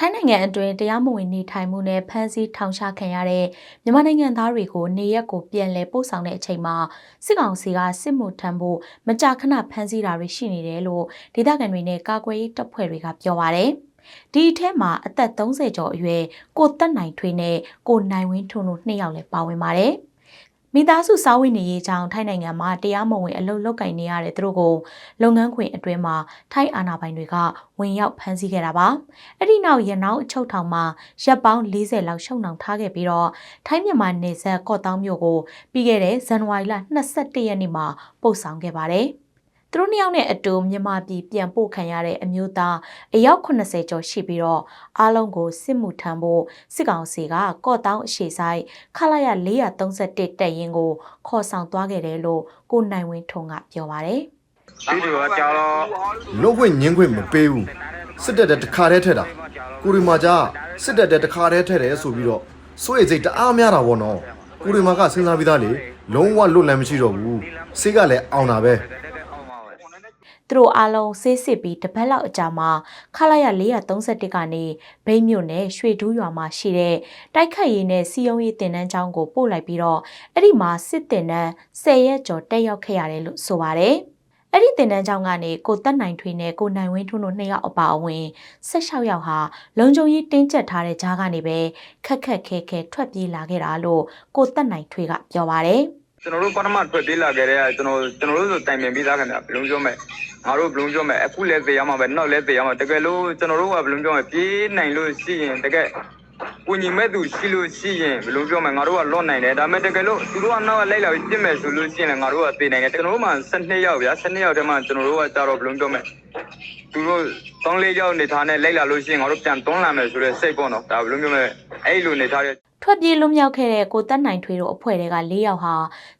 ထိုင်းနိုင်ငံအတွင်းတရားမဝင်နေထိုင်မှုနဲ့ဖမ်းဆီးထောင်ချခံရတဲ့မြန်မာနိုင်ငံသားတွေကိုနေရက်ကိုပြန်လည်ပို့ဆောင်တဲ့အချိန်မှာစစ်ကောင်စီကစစ်မှုထမ်းဖို့မကြာခဏဖမ်းဆီးတာတွေရှိနေတယ်လို့ဒေသခံတွေနဲ့ကာကွယ်ရေးတပ်ဖွဲ့တွေကပြောပါတယ်။ဒီအထက်မှာအသက်30ကျော်အရွယ်ကိုတက်နိုင်ထွေးနဲ့ကိုနိုင်ဝင်းထွန်းတို့နှစ်ယောက်လည်းပါဝင်ပါတယ်။ မိသားစုစားဝတ်နေရေးကြောင့်ထိုင်းနိုင်ငံမှာတရားမဝင်အလုပ်လုပ်ကင်နေရတဲ့သူတို့ကိုလုပ်ငန်းခွင်အတွင်းမှာထိုင်းအာဏာပိုင်တွေကဝင်ရောက်ဖမ်းဆီးခဲ့တာပါ။အဲ့ဒီနောက်ရနောင်းအချုပ်ထောင်မှာရပ်ပေါင်း40လောက်ရှုံနှောင်ထားခဲ့ပြီးတော့ထိုင်းမြန်မာနယ်စပ်ကော့တောင်းမြို့ကိုပြီးခဲ့တဲ့ဇန်နဝါရီလ22ရက်နေ့မှာပို့ဆောင်ခဲ့ပါတယ်။ သူတို့နှစ်ယောက်နဲ့အတူမြန်မာပြည်ပြန်ပို့ခံရတဲ့အမျိုးသားအယောက်80ကျော်ရှိပြီးတော့အားလုံးကိုစစ်မှုထမ်းဖို့စစ်ကောင်စီကကော့တောင်းအရှိဆိုင်ခလာရ431တက်ရင်ကိုခေါ်ဆောင်သွားခဲ့တယ်လို့ကိုနိုင်ဝင်းထွန်းကပြောပါတယ်ဒီလိုကကြာတော့လွတ်ခွင့်ညင်းခွင့်မပေးဘူးစစ်တပ်တဲ့တခါတည်းထက်တာကိုရီမာကြစစ်တပ်တဲ့တခါတည်းထက်တယ်ဆိုပြီးတော့စိုးရိမ်စိတ်တအားများတာဗောနော်ကိုရီမာကစဉ်းစားပြီးသားလေလုံးဝလွတ်လန်းမရှိတော့ဘူးစိတ်ကလည်းအောင်တာပဲအောင်ပါပဲ သူတို့အားလုံးဆေးစစ်ပြီးတစ်ပတ်လောက်အကြာမှာခလာရ431ကနေဘိန်းမြို့နယ်ရွှေဒူးရွာမှာရှိတဲ့တိုက်ခတ်ရေးနဲ့စီယုံရေးတင်နန်းကျောင်းကိုပို့လိုက်ပြီးတော့အဲ့ဒီမှာစစ်တင်နန်း10ရက်ကျော်တက်ရောက်ခဲ့ရတယ်လို့ဆိုပါတယ်။အဲ့ဒီတင်နန်းကျောင်းကနေကိုတက်နိုင်ထွေးနဲ့ကိုနိုင်ဝင်းထွန်းတို့နှစ်ယောက်အပါအဝင်16ယောက်ဟာလုံခြုံရေးတင်းကျပ်ထားတဲ့ကြားကနေပဲခက်ခက်ခဲခဲထွက်ပြေးလာခဲ့တာလို့ကိုတက်နိုင်ထွေးကပြောပါတယ်။ ကျွန်တော်တို့ပထမထွက်ပြေးလာခဲ့တဲ့ကကျွန်တော်ကျွန်တော်တို့ဆိုတိုင်ပင်ပြီးသားခင်ဗျဘယ်လုံးပြောမဲ့ငါတို့ဘယ်လုံးပြောမဲ့အခုလည်းသေရမှာပဲနောက်လည်းသေရမှာတကယ်လို့ကျွန်တော်တို့ကဘယ်လုံးပြောမဲ့ပြေးနိုင်လို့ရှိရင်တကယ်ကိုညီမဲ့သူရှိလို့ရှိရင်ဘယ်လိုပြောမလဲငါတို့ကလွတ်နိုင်တယ်ဒါပေမဲ့တကယ်လို့သူတို့ကနောက်ကလိုက်လာပြီးပြင်မယ်ဆိုလို့ရှိရင်လည်းငါတို့ကသေနိုင်တယ်ကျွန်တော်တို့မှ12ယောက်ဗျာ12ယောက်တည်းမှကျွန်တော်တို့ကကြတော့ဘယ်လိုပြောမလဲသူတို့3 4ယောက်နေထားနဲ့လိုက်လာလို့ရှိရင်ငါတို့ပြန်တွန်းလာမယ်ဆိုတဲ့စိတ်ပေါ့နော်ဒါဘယ်လိုပြောမလဲအဲ့လိုနေထားတဲ့ ထွက်ပြေးလွတ်မြောက်ခဲ့တဲ့ကိုတက်နိုင်ထွေးတို့အဖွဲ့တွေက၄ယောက်ဟာ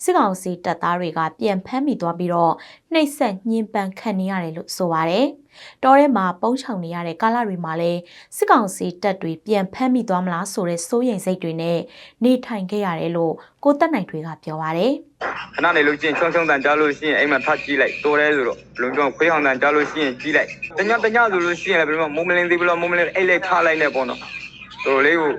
စစ်ကောင်စီတပ်သားတွေကပြန်ဖမ်းမိသွားပြီးတော့နှိပ်စက်ညှဉ်းပန်းခံနေရတယ်လို့ဆိုပါတယ်။တောထဲမှာပုံးချောင်နေရတဲ့ကာလတွေမှာလည်းစစ်ကောင်စီတပ်တွေပြန်ဖမ်းမိသွားမလားဆိုတဲ့စိုးရိမ်စိတ်တွေနဲ့နေထိုင်ခဲ့ရတယ်လို့ကိုတက်နိုင်ထွေးကပြောပါတယ်။ခဏနေလို့ချင်းချုံချုံတန်ကြားလို့ရှိရင်အိမ်မှာထပ်ကြည့်လိုက်တော်တယ်ဆိုတော့ဘလုံးကြောင့်ခွေးဟောင်တန်ကြားလို့ရှိရင်ကြည့်လိုက်တညတညဆိုလို့ရှိရင်လည်းဘယ်လိုမှမုံမလင်းသေးဘူးလားမုံမလင်းအိတ်လိုက်ထားလိုက်နေပေါ့နော်တော်လေးကို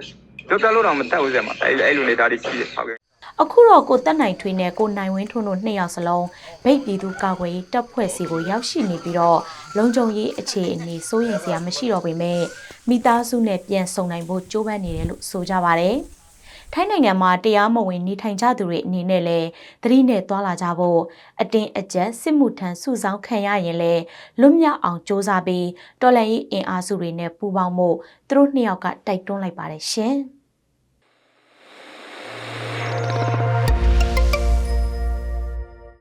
ပြောပြလို့တော့မတတ်ဘူးစက်မှာအဲ့အဲ့လိုနေတာတွေရှိတယ်ဟုတ်ကဲ့အခုတော့ကိုတက်နိုင်ထွေးနဲ့ကိုနိုင်ဝင်းထွန်းတို့နှစ်ယောက်စလုံးဗိတ်ပြည်သူကာကွယ်ရေးတပ်ဖွဲ့စီကိုရောက်ရှိနေပြီးတော့လုံခြုံရေးအခြေအနေစိုးရိမ်စရာမရှိတော့ပေမဲ့မိသားစုနဲ့ပြန်ဆုံနိုင်ဖို့ကြိုးပမ်းနေတယ်လို့ဆိုကြပါဗျ။ထိုင်းနိုင်ငံမှာတရားမဝင်နေထိုင်ကြသူတွေအနေနဲ့လည်းသတိနဲ့တွာလာကြဖို့အတင်းအကျပ်စစ်မှုထမ်းစုဆောင်းခံရရင်လည်းလွတ်မြောက်အောင်စ조사ပြီးတော်လှန်ရေးအင်အားစုတွေနဲ့ပူးပေါင်းဖို့သူတို့နှစ်ယောက်ကတိုက်တွန်းလိုက်ပါတယ်ရှင်။